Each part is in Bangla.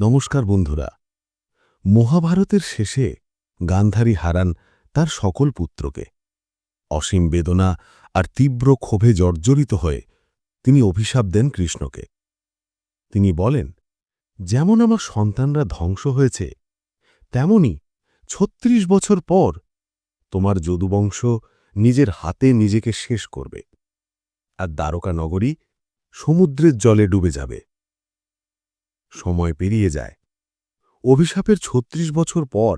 নমস্কার বন্ধুরা। মহাভারতের শেষে গান্ধারী হারান তার সকল পুত্রকে। অসীম বেদনা আর তীব্র ক্ষোভে জর্জরিত হয়ে তিনি অভিশাপ দেন কৃষ্ণকে। তিনি বলেন, যেমন আমার সন্তানরা ধ্বংস হয়েছে, তেমনি ছত্রিশ বছর পর তোমার যদুবংশ নিজের হাতে নিজেকে শেষ করবে। আর দ্বারকা নগরী সমুদ্রের জলে ডুবে যাবে। সময় পেরিয়ে যায়। অভিশাপের ছত্রিশ বছর পর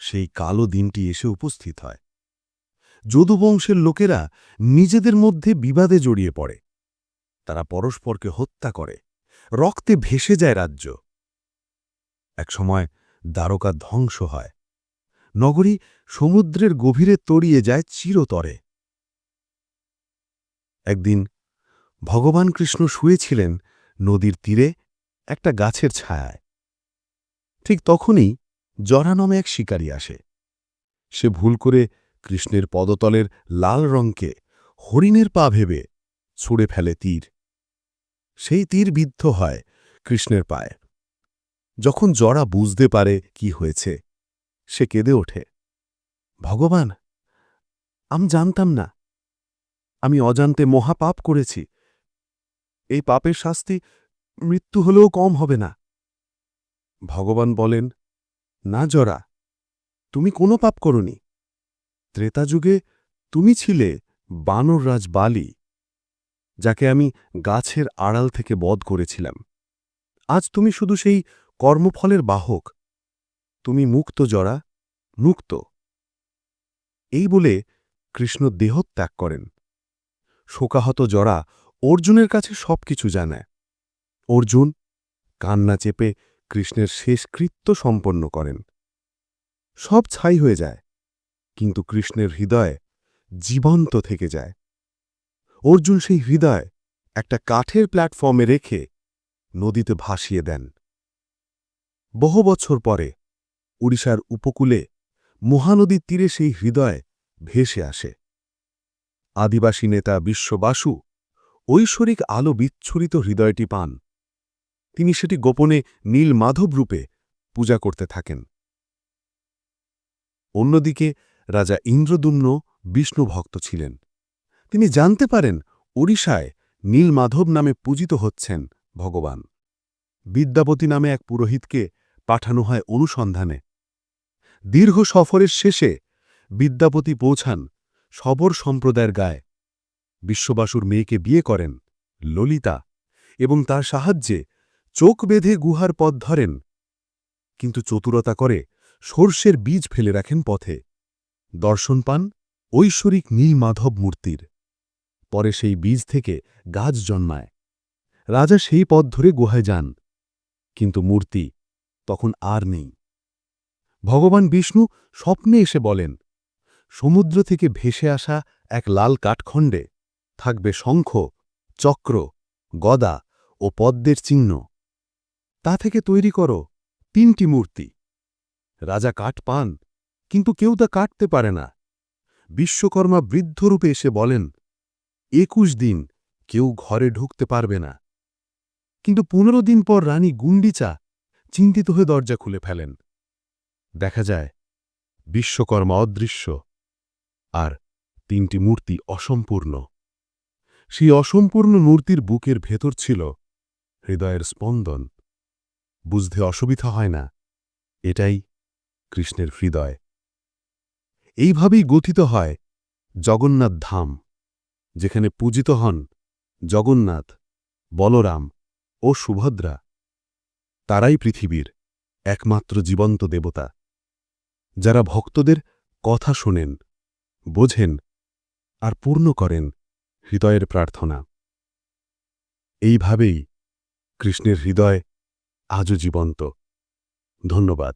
সেই কালো দিনটি এসে উপস্থিত হয়। যদুবংশের লোকেরা নিজেদের মধ্যে বিবাদে জড়িয়ে পড়ে। তারা পরস্পরকে হত্যা করে। রক্তে ভেসে যায় রাজ্য। একসময় দ্বারকা ধ্বংস হয়। নগরী সমুদ্রের গভীরে তড়িয়ে যায় চিরতরে। একদিন ভগবান কৃষ্ণ শুয়েছিলেন নদীর তীরে একটা গাছের ছায়ায়। ঠিক তখনই জরা নামে এক শিকারী আসে। সে ভুল করে কৃষ্ণের পদতলের লাল রঙকে হরিণের পা ভেবে ছুঁড়ে ফেলে তীর। সেই তীর বিদ্ধ হয় কৃষ্ণের পায়ে। যখন জরা বুঝতে পারে কি হয়েছে, সে কেঁদে ওঠে। ভগবান, আমি জানতাম না। আমি অজান্তে মহাপাপ করেছি। এই পাপের শাস্তি মৃত্যু হলেও কম হবে না। ভগবান বলেন, না জরা, তুমি কোনো পাপ করনি। ত্রেতাযুগে তুমি ছিলে বানররাজ বালি, যাকে আমি গাছের আড়াল থেকে বধ করেছিলাম। আজ তুমি শুধু সেই কর্মফলের বাহক। তুমি মুক্ত জরা, মুক্ত। এই বলে কৃষ্ণ দেহত্যাগ করেন। শোকাহত জরা অর্জুনের কাছে সবকিছু জানায়। অর্জুন কান্না চেপে কৃষ্ণের শেষ কৃত্য সম্পন্ন করেন। সব ছাই হয়ে যায়, কিন্তু কৃষ্ণের হৃদয় জীবন্ত থেকে যায়। অর্জুন সেই হৃদয় একটা কাঠের প্ল্যাটফর্মে রেখে নদীতে ভাসিয়ে দেন। বহু বছর পরে উড়িষ্যার উপকূলে মহানদীর তীরে সেই হৃদয় ভেসে আসে। আদিবাসী নেতা বিশ্ববাসু ঐশ্বরিক আলো বিচ্ছুরিত হৃদয়টি পান। তিনি সেটি গোপনে নীল মাধব রূপে পূজা করতে থাকেন। অন্যদিকে রাজা ইন্দ্রদুম্ন বিষ্ণু ভক্ত ছিলেন। তিনি জানতে পারেন ওড়িশায় নীলমাধব নামে পূজিত হচ্ছেন ভগবান। বিদ্যাপতি নামে এক পুরোহিতকে পাঠানো হয় অনুসন্ধানে। দীর্ঘ সফরের শেষে বিদ্যাপতি পৌঁছান সবর সম্প্রদায়ের গায়ে। বিশ্ববাসুর মেয়েকে বিয়ে করেন ললিতা এবং তার সাহায্যে চোখ বেঁধে গুহার পথ ধরেন, কিন্তু চতুরতা করে সর্ষের বীজ ফেলে রাখেন পথে। দর্শন পান ঐশ্বরিক নীলমাধব মূর্তির। পরে সেই বীজ থেকে গাছ জন্মায়। রাজা সেই পথ ধরে গুহায় যান, কিন্তু মূর্তি তখন আর নেই। ভগবান বিষ্ণু স্বপ্নে এসে বলেন, সমুদ্র থেকে ভেসে আসা এক লাল কাঠখণ্ডে থাকবে শঙ্খ, চক্র, গদা ও পদ্মের চিহ্ন। তা থেকে তৈরি করো, তিনটি মূর্তি। রাজা কাঠ পান, কিন্তু কেউ তা কাটতে পারে না। বিশ্বকর্মা বৃদ্ধরূপে এসে বলেন, একুশ দিন কেউ ঘরে ঢুকতে পারবে না। কিন্তু পনেরো দিন পর রানী গুন্ডিচা চিন্তিত হয়ে দরজা খুলে ফেলেন। দেখা যায়, বিশ্বকর্মা অদৃশ্য, আর তিনটি মূর্তি অসম্পূর্ণ। সেই অসম্পূর্ণ মূর্তির বুকের ভেতর ছিল হৃদয়ের স্পন্দন। বুঝতে অসুবিধা হয় না। এটাই কৃষ্ণের হৃদয়। এইভাবেই গঠিত হয় জগন্নাথ ধাম, যেখানে পূজিত হন জগন্নাথ, বলরাম ও সুভদ্রা। তারাই পৃথিবীর একমাত্র জীবন্ত দেবতা। যারা ভক্তদের কথা শোনেন, বোঝেন আর পূর্ণ করেন হৃদয়ের প্রার্থনা। এইভাবেই কৃষ্ণের হৃদয় আজও জীবন্ত। ধন্যবাদ।